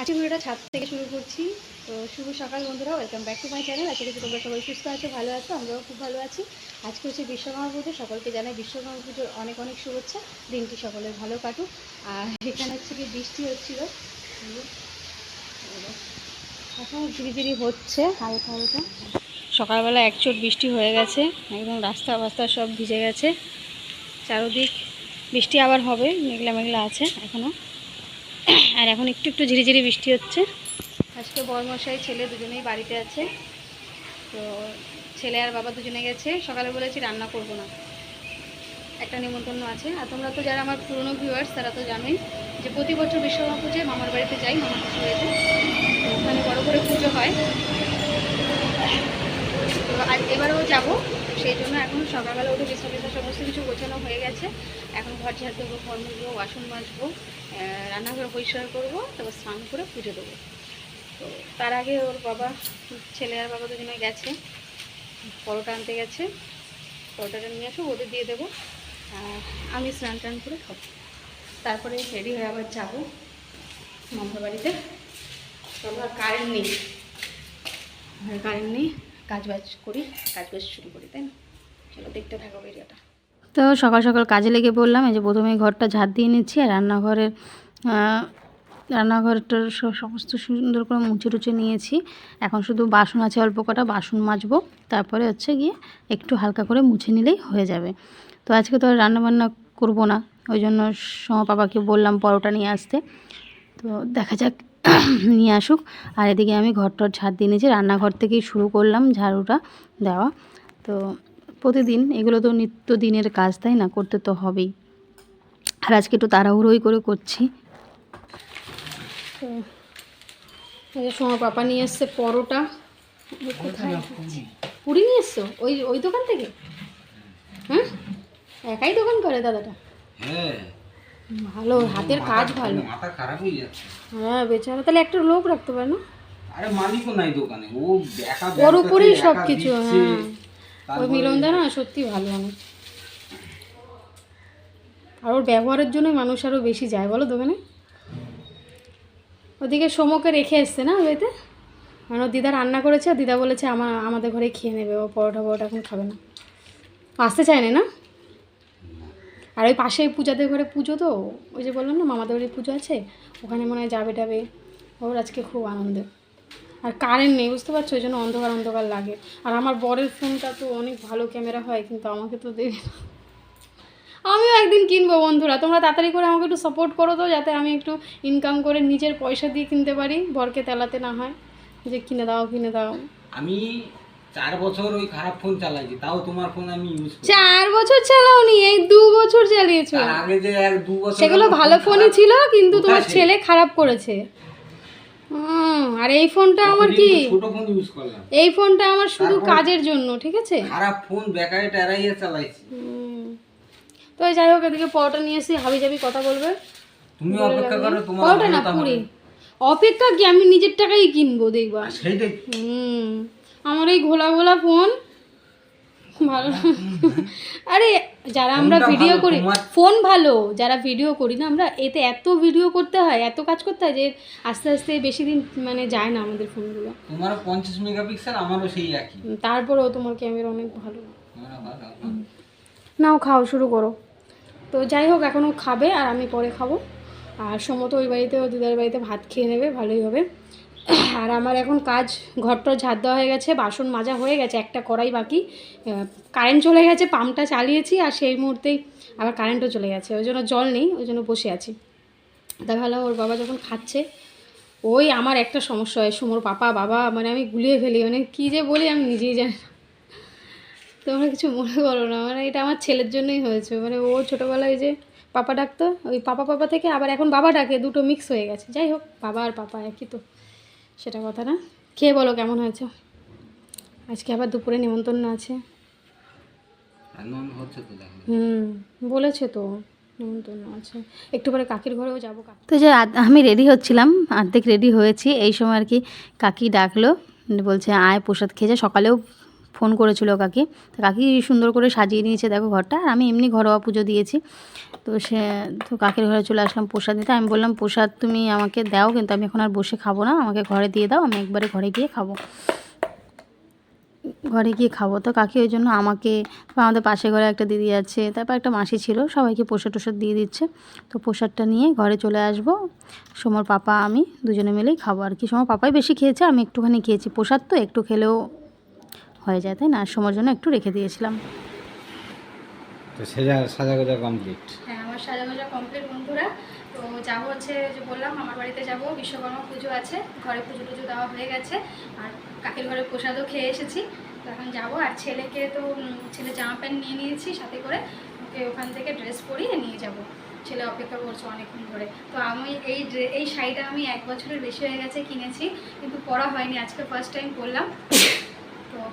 আজকে ভিডিওটা ছাদ থেকে শুরু করছি। তো শুভ সকাল বন্ধুরা welcome back to my channel আশা করছি তোমরা সবাই সুস্থ আছো, ভালো আছো, আমরাও খুব ভালো আছি। আজকে হচ্ছে বিশ্বকর্মা পুজো সকলকে জানাই বিশ্বকর্মা পুজোর অনেক অনেক শুভেচ্ছা। দিনটি সকলের ভালো কাটুক। আর এখানে হচ্ছে কি বৃষ্টি হচ্ছিল। এখন ঝিরিঝিরি হচ্ছে, হালকা হালকা। সকালবেলা এক চোট বৃষ্টি হয়ে গেছে, একদম রাস্তা বাস্তা সব ভিজে গেছে। চারোদিক বৃষ্টি আবার হবে, মেঘলা মেঘলা আছে এখনও আর এখন একটু একটু ঝিরিঝিরি বৃষ্টি হচ্ছে। আজকে বরমশাই ছেলে দুজনেই বাড়িতে আছে। তো ছেলে আর বাবা দুজনে গেছে। সকালে বলেছি রান্না করব না। একটা নিমন্ত্রণ আছে। আর তোমরা তো যারা আমার পুরনো ভিউয়ার্স তারা তো জানোই যে প্রতি বছর বিশ্বকর্মা পুজোয় মামার বাড়িতে যাই মামার বাড়িতে। তো ওখানে বড় করে পুজো হয়। তো এবারেও যাব। সেই জন্য এখন সকালবেলা উঠে বিছনা সমস্ত কিছু গোছানো হয়ে গেছে। এখন ঘর ঝাড় দেবো, ঘর মুছবো বাসন মাজবো রান্নাঘর পরিষ্কার করব, তারপর স্নান করে পুজো দেবো। তো তার আগে ওর বাবা, ছেলে আর বাবা দুজনে গেছে, পরোটা আনতে গেছে। পরোটাটা নিয়ে আসো, ওদের দিয়ে দেবো আমি স্নান টান করে খাব। তারপরে রেডি হয়ে আবার যাব মামার বাড়িতে। তবে আর কারেন্ট নেই। কারেন্ট নেই। কাজ বাজ করি কাজ বাজ শুরু করি, তাই না? চলো, দেখতে থাকো ভিডিওটা। তো সকাল সকাল কাজে লেগে পড়লাম, এই যে প্রথমে ঘরটা ঝাড় দিয়ে নিচ্ছি, আর রান্নাঘরের রান্নাঘরটার সমস্ত সুন্দর করে মুছে টুচে নিয়েছি। এখন শুধু বাসন আছে, অল্প কটা বাসন মাজবো, তারপরে হচ্ছে গিয়ে একটু হালকা করে মুছে নিলেই হয়ে যাবে। তো আজকে তো রান্নাবান্না করব না, ওই জন্য সময় পাপাকে বললাম পরোটা নিয়ে আসতে। তো দেখা যাক নিয়ে আসুক। আর এদিকে আমি ঘরটর ঝাড় দিয়ে নিয়েছি রান্নাঘর থেকেই শুরু করলাম ঝাড়ুটা দেওয়া। তো প্রতিদিন এগুলো তো নিত্য দিনের কাজ তাই না? করতে তো হবেই। আর আজকে একটু তাড়াহুড়োই করে করছি। সময় পাপা নিয়ে এসছে পরোটা। কোথায়? পুরি নিয়ে এসছো? ওই ওই দোকান থেকে? হ্যাঁ একাই দোকান করে দাদাটা? হ্যাঁ। ভালো হাতের কাজ ভালো। মাথা খারাপ হয়ে যাচ্ছে। হ্যাঁ বেচারা তাহলে একটা লোক রাখতে পারে না? আরে মালিকও নাই দোকানে ও একা ওর উপরেই সব কিছু হ্যাঁ। ওই মিলনদা না সত্যি ভালো অনেক আর ওর ব্যবহারের জন্য মানুষ আরও বেশি যায় বলো দোকানে? ওদিকে সমকে রেখে এসছে না বাড়িতে মানে ওর দিদা রান্না করেছে আর দিদা বলেছে আমার আমাদের ঘরে খেয়ে নেবে ও পরোটা পরোটা এখন খাবে না। আসতে চায় না না? আর ওই পাশেই পূজাদের ঘরে পুজো তো, ওই যে বললাম না, মামাদের বাড়ির পুজো আছে, ওখানে মনে হয় যাবে টাবে। ওর আজকে খুব আনন্দ। আর কারেন্ট নেই, বুঝতে পারছ? ওই জন্য অন্ধকার অন্ধকার লাগে। আর আমার বরের ফোনটা তো অনেক ভালো ক্যামেরা হয়, কিন্তু আমাকে তো দেবে না। আমিও একদিন কিনবো বন্ধুরা, তোমরা তাড়াতাড়ি করে আমাকে একটু সাপোর্ট করো তো, যাতে আমি একটু ইনকাম করে নিজের পয়সা দিয়ে কিনতে পারি, বরকে তেলাতে না হয়, যে কিনে দাও কিনে দাও। আমি চার বছর ওই খারাপ ফোন চালাইছি তাও তোমার ফোন আমি ইউজ করি। চার বছর চালাওনি এই দু বছর চালিয়েছো। তার আগে যে এক দু বছর সেগুলো ভালো ফোন ফোনই ছিল কিন্তু তোমার ছেলে? খারাপ করেছে। আর এই ফোনটা আমার কি? ছোট ফোন ইউজ করলাম। এই ফোনটা আমার শুধু কাজের জন্য ঠিক আছে? খারাপ ফোন বেকারে টেরাইয়ে চালাইছি। তো যাই হোক এদিকে পরোটা নিয়ে এসে হাবি যাবি কথা বলবে। তুমি অপেক্ষা করো তোমার পরোটা না পুরি। অপেক্ষা কি? আমি নিজের টাকাই কিনবো দেখবা। হুম। আমার এই ঘোলা ঘোলা ফোন। ভালো। আরে যারা আমরা ভিডিও করি ফোন ভালো যারা ভিডিও করি না আমরা এতে এত ভিডিও করতে হয় এত কাজ করতে হয় যে আস্তে আস্তে বেশি দিন মানে যায় না আমাদের ফোনগুলো। তোমারও পঞ্চাশ মেগাপিক্সেল আমারও সেই একই। তারপরেও তোমার ক্যামেরা অনেক ভালো। ভালো। নাও খাও শুরু করো। তো যাই হোক এখনও খাবে আর আমি পরে খাব। আর সমত ওই বাড়িতে ও দিদার বাড়িতে ভাত খেয়ে নেবে ভালোই হবে। আর আমার এখন কাজ, ঘরটা ঝাড় দেওয়া হয়ে গেছে, বাসন মাজা হয়ে গেছে, একটা কড়াই বাকি। কারেন্ট চলে গেছে, পাম্পটা চালিয়েছি, আর সেই মুহূর্তেই আবার কারেন্টও চলে গেছে। ওই জন্য জল নেই, ওই জন্য বসে আছি। তা ভালো, ওর বাবা যখন খাচ্ছে, ওই আমার একটা সমস্যা হয়, সুমোর পাপা, বাবা মানে আমি গুলিয়ে ফেলি মানে কী যে বলি আমি নিজেই জানি না। তোমরা কিছু মনে করো না মানে এটা আমার ছেলের জন্যই হয়েছে মানে ও ছোটোবেলায় যে পাপা ডাকতো, ওই পাপা পাপা থেকে আবার এখন বাবা ডাকে, দুটো মিক্স হয়ে গেছে। যাই হোক, বাবা আর পাপা একই তো। সেটা কথা না। খেয়ে বলো কেমন হয়েছে? আজকে আবার দুপুরে নিমন্ত্রণ আছে। হুম বলেছে তো নিমন্ত্রণ আছে। একটু পরে কাকির ঘরেও যাব কাকি। তো যে আমি রেডি হচ্ছিলাম অর্ধেক রেডি হয়েছি। এই সময় আর কি কাকি ডাকলো বলছে আয় প্রসাদ খেয়ে যা সকালেও ফোন করেছিল কাকি। তো কাকি সুন্দর করে সাজিয়ে নিয়েছে দেখো ঘরটা। আর আমি এমনি ঘরোয়া পুজো দিয়েছি। তো সে, তো কাকের ঘরে চলে আসলাম প্রসাদ দিতে আমি বললাম, প্রসাদ তুমি আমাকে দাও, কিন্তু আমি এখন আর বসে খাব না। আমাকে ঘরে দিয়ে দাও, আমি একবারে ঘরে গিয়ে খাব। ঘরে গিয়ে খাব। তো কাকি ওই জন্য আমাকে, বা আমাদের পাশে ঘরে একটা দিদি আছে, তারপর একটা মাসি ছিল, সবাইকে প্রসাদ টোসাদ দিয়ে দিচ্ছে। তো প্রসাদটা নিয়ে ঘরে চলে আসব। সোমর, পাপা, আমি দুজনে মিলেই খাব আর কি। সোমর, পাপাই বেশি খেয়েছে, আমি একটুখানি খেয়েছি। প্রসাদ তো একটু খেলেও হয়ে যায় তাই না? সোমর জন্য একটু রেখে দিয়েছিলাম। তো সেজা সাজা গোজা কমপ্লিট হ্যাঁ আমার সাজা গোজা কমপ্লিট বন্ধুরা। তো যাব হচ্ছে যে বললাম আমার বাড়িতে যাব বিশ্বকর্মা পুজো আছে ঘরে পুজো টুজো দেওয়া হয়ে গেছে আর কাকির ঘরে প্রসাদও খেয়ে এসেছি। তো এখন যাব আর ছেলেকে তো ছেলে জামা প্যান্ট নিয়ে নিয়েছি সাথে করে ওকে ওখান থেকে ড্রেস পরিয়ে নিয়ে যাব। ছেলে অপেক্ষা করছে অনেকক্ষণ ধরে। তো আমি এই এই শাড়িটা আমি এক বছরের বেশি হয়ে গেছে কিনেছি কিন্তু পরা হয়নি আজকে ফার্স্ট টাইম পরলাম।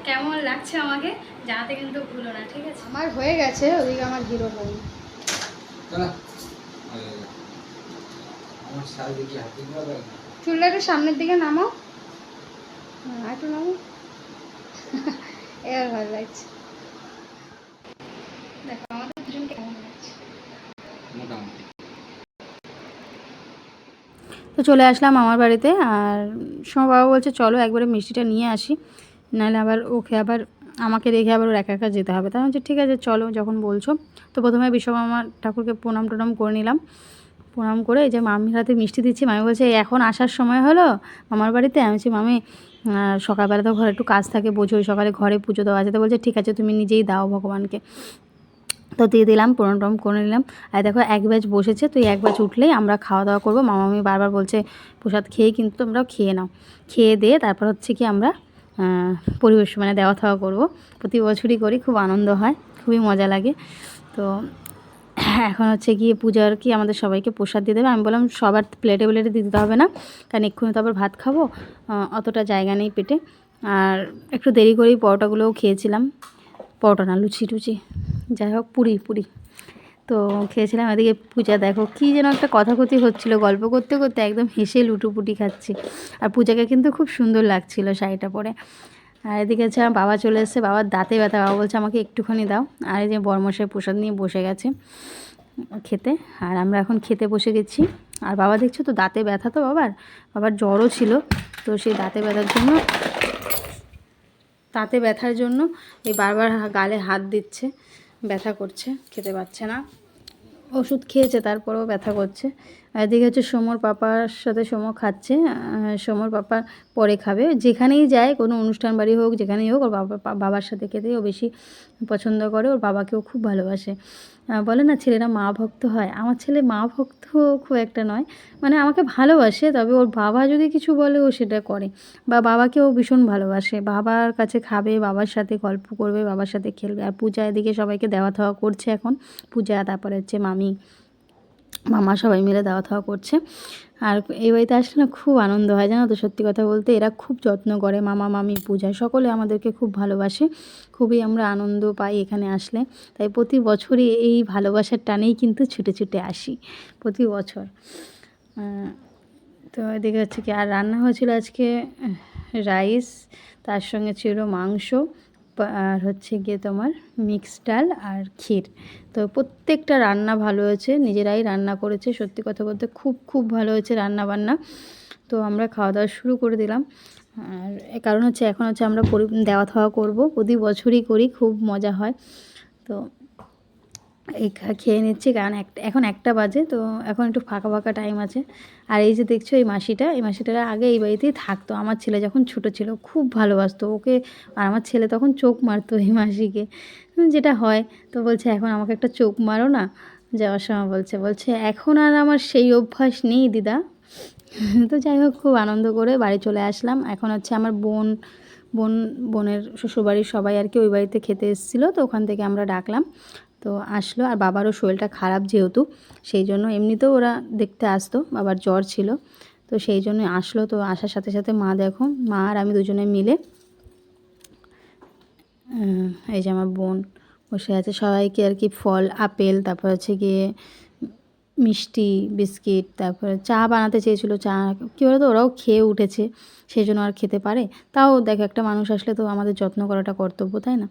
কেমন লাগছে আমাকে জানাতে কিন্তু ভুলো না ঠিক আছে? আমার হয়ে গেছে ওদিকে আমার হিরো হয়নি চলো আমার শাল দেখি হাতে দিবা চুলটা একটু সামনের দিকে নামাও। হ্যাঁ একটু নামাও। এবার ভালো লাগছে। দেখো আমাদের দুজনকে কেমন লাগছে? মোটামুটি। তো চলে আসলাম আমার বাড়িতে আর সময় বাবা বলছে চলো একবারে মিষ্টিটা নিয়ে আসি। নাহলে আবার ওকে আবার আমাকে রেখে আবার ওর একা একা যেতে হবে। তাই হচ্ছে ঠিক আছে, চলো যখন বলছো। তো প্রথমে বিশ্বকর্মা ঠাকুরকে প্রণাম টনাম করে নিলাম। প্রণাম করে এই যে মামির হাতে মিষ্টি দিচ্ছি। মামি বলছে, এখন আসার সময় হলো মামার বাড়িতে? আমি বলছি, মামি সকালবেলা তো ঘরে একটু কাজ থাকে বোঝোই সকালে ঘরে পুজো দেওয়া আছে। তো বলছে, ঠিক আছে, তুমি নিজেই দাও ভগবানকে। তো দিয়ে দিলাম, প্রণাম টনাম করে নিলাম। আর দেখো, এক ব্যাচ বসেছে, তো এক ব্যাচ উঠলেই আমরা খাওয়া দাওয়া করব। মামা মামি বারবার বলছে, প্রসাদ খেয়ে কিন্তু তোমরাও খেয়ে নাও। খেয়ে দিয়ে তারপর হচ্ছে কি আমরা পরিবেশ মানে দেওয়া থাওয়া করব। প্রতি বছরই করি, খুব আনন্দ হয়, খুবই মজা লাগে। তো, এখন হচ্ছে গিয়ে পূজার কি আমাদের সবাইকে প্রসাদ দিয়ে দেবে। আমি বললাম, সবার প্লেটে প্লেটে দিতে হবে না, কারণ এক্ষুনি তো আবার ভাত খাব। অতটা জায়গা নেই পেটে। আর একটু দেরি করেই পরোটাগুলোও খেয়েছিলাম। পরোটা না লুচি টুচি যাই হোক, পুরি পুরি। তো খেয়েছিলাম এদিকে পূজা, দেখো কী যেন একটা কথাকথি হচ্ছিল, গল্প করতে করতে একদম হেসে লুটুপুটি খাচ্ছি। আর পূজাকে কিন্তু খুব সুন্দর লাগছিল শাড়িটা পরে। আর এদিকে হচ্ছে আমার বাবা চলে এসেছে, বাবার দাঁতে ব্যথা, বাবা বলছে আমাকে একটুখানি দাও। আর এই যে বর্মশাই প্রসাদ নিয়ে বসে গেছে খেতে। আর আমরা এখন খেতে বসে গেছি। আর বাবা দেখছ তো দাঁতে ব্যথা তো বাবার বাবার জ্বরও ছিল। তো সেই দাঁতে ব্যথার জন্য তাতে ব্যথার জন্য এই বারবার গালে হাত দিচ্ছে। ব্যথা করছে খেতে পারছে না। ওষুধ খেয়েছে তারপরেও ব্যথা করছে। এদিকে হচ্ছে সোমর পাপার সাথে সোমর খাচ্ছে সোমর পাপা পরে খাবে। যেখানেই যায়, কোনো অনুষ্ঠান বাড়ি হোক, যেখানেই হোক, ওর বাবা বাবার সাথে খেতেই ও বেশি পছন্দ করে, ওর বাবাকেও খুব ভালোবাসে। বলে না, ছেলেরা মা ভক্ত হয়। আমার ছেলে মা ভক্ত খুব একটা নয় মানে আমাকে ভালোবাসে, তবে ওর বাবা যদি কিছু বলে, ও সেটা করে। বা বাবাকেও ভীষণ ভালোবাসে। বাবার কাছে খাবে, বাবার সাথে গল্প করবে, বাবার সাথে খেলবে। আর পূজা এদিকে সবাইকে দেওয়া থাওয়া করছে এখন। পূজা, তারপরে হচ্ছে মামি। মামা সবাই মিলে দেওয়া থাওয়া করছে। আর এই বাড়িতে আসলে না খুব আনন্দ হয়, জানো তো সত্যি কথা বলতে। এরা খুব যত্ন করে, মামা, মামি পূজা সকলে আমাদেরকে খুব ভালোবাসে। খুবই আমরা আনন্দ পাই এখানে আসলে। তাই প্রতি বছরই এই ভালোবাসার টানেই কিন্তু ছুটে ছুটে আসি, প্রতি বছর। তো এদিকে হচ্ছে কি, আর রান্না হয়েছিল আজকে রাইস, তার সঙ্গে ছিল মাংস। আর হচ্ছে গিয়ে তোমার মিক্সড ডাল আর ক্ষীর। তো প্রত্যেকটা রান্না ভালো হয়েছে, নিজেরাই রান্না করেছে। সত্যি কথা বলতে খুব খুব ভালো হয়েছে রান্না বান্না তো আমরা খাওয়া দাওয়া শুরু করে দিলাম। আর কারণ হচ্ছে এখন হচ্ছে আমরা দেওয়া থাওয়া করব। প্রতি বছরই করি, খুব মজা হয়। তো এই খেয়ে নিচ্ছি, কারণ এখন একটা বাজে, তো এখন একটু ফাঁকা ফাঁকা টাইম আছে। আর এই যে দেখছ এই মাসিটা, এই মাসিটারা আগে এই বাড়িতেই থাকতো। আমার ছেলে যখন ছোটো ছিল, খুব ভালোবাসতো ওকে। আর আমার ছেলে তখন চোখ মারতো এই মাসিকে। যেটা হয়, তো বলছে, এখন আমাকে একটা চোখ মারো না। যাওয়ার সময় বলছে বলছে, এখন আর আমার সেই অভ্যাস নেই, দিদা। তো যাই হোক, খুব আনন্দ করে বাড়ি চলে আসলাম। এখন হচ্ছে আমার বোন বোন, বোনের শ্বশুরবাড়ির সবাই আর কি ওই বাড়িতে খেতে এসেছিল, তো ওখান থেকে আমরা ডাকলাম। তো আসলো আর বাবারও শরীরটা খারাপ যেহেতু, সেই জন্য এমনিতেও ওরা দেখতে আসতো, বাবার জ্বর ছিল। তো সেই জন্য আসলো, তো আসার সাথে সাথে মা দেখো, মা আর আমি দুজনে মিলে এই যে আমার বোন বসে আছে, সবাইকে আর কি ফল, আপেল, তারপর হচ্ছে গিয়ে মিষ্টি, বিস্কিট, তারপরে চা বানাতে চেয়েছিলো, চা, কী বলতো, ওরাও খেয়ে উঠেছে, সেই জন্য আর খেতে পারে। তাও দেখ একটা মানুষ আসলে তো আমাদের যত্ন করাটা কর্তব্য, তাই না?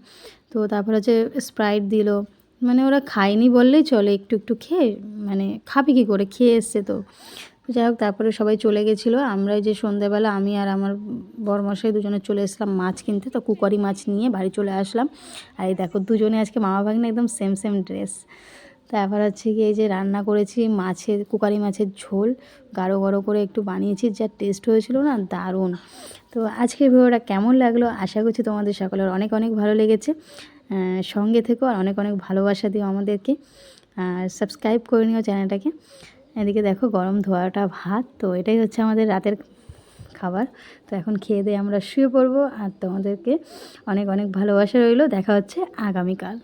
তো তারপর হচ্ছে স্প্রাইট দিল মানে ওরা খায়নি বললেই চলে, একটু একটু খেয়ে মানে খাবে কী করে? খেয়ে এসছে তো। যাই হোক, তারপরে সবাই চলে গেছিল। আমরা যে সন্ধ্যেবেলা আমি আর আমার বরমশাই দুজনে চলে এসলাম মাছ কিনতে। তো কুকারি মাছ নিয়ে বাড়ি চলে আসলাম। আর এই দেখো, দুজনে আজকে মামা ভাগ্নে একদম সেম সেম ড্রেস তারপর হচ্ছে কি এই যে রান্না করেছি, মাছের, কুকারি মাছের ঝোল। গাঢ় গাঢ় করে একটু বানিয়েছি, যা টেস্ট হয়েছিল না, দারুণ। তো আজকের ভিডিওটা কেমন লাগল? আশা করছি তোমাদের সকলের অনেক অনেক ভালো লেগেছে। সঙ্গে থেকো আর অনেক অনেক ভালোবাসা দিও আমাদেরকে। আর সাবস্ক্রাইব করে নিও চ্যানেলটাকে। এদিকে দেখো গরম ধোয়াটা ভাত, তো এটাই হচ্ছে আমাদের রাতের খাবার। তো এখন খেয়ে দিয়ে আমরা শুয়ে পড়ব আর তোমাদেরকে অনেক অনেক ভালোবাসা রইল। দেখা হচ্ছে আগামীকাল।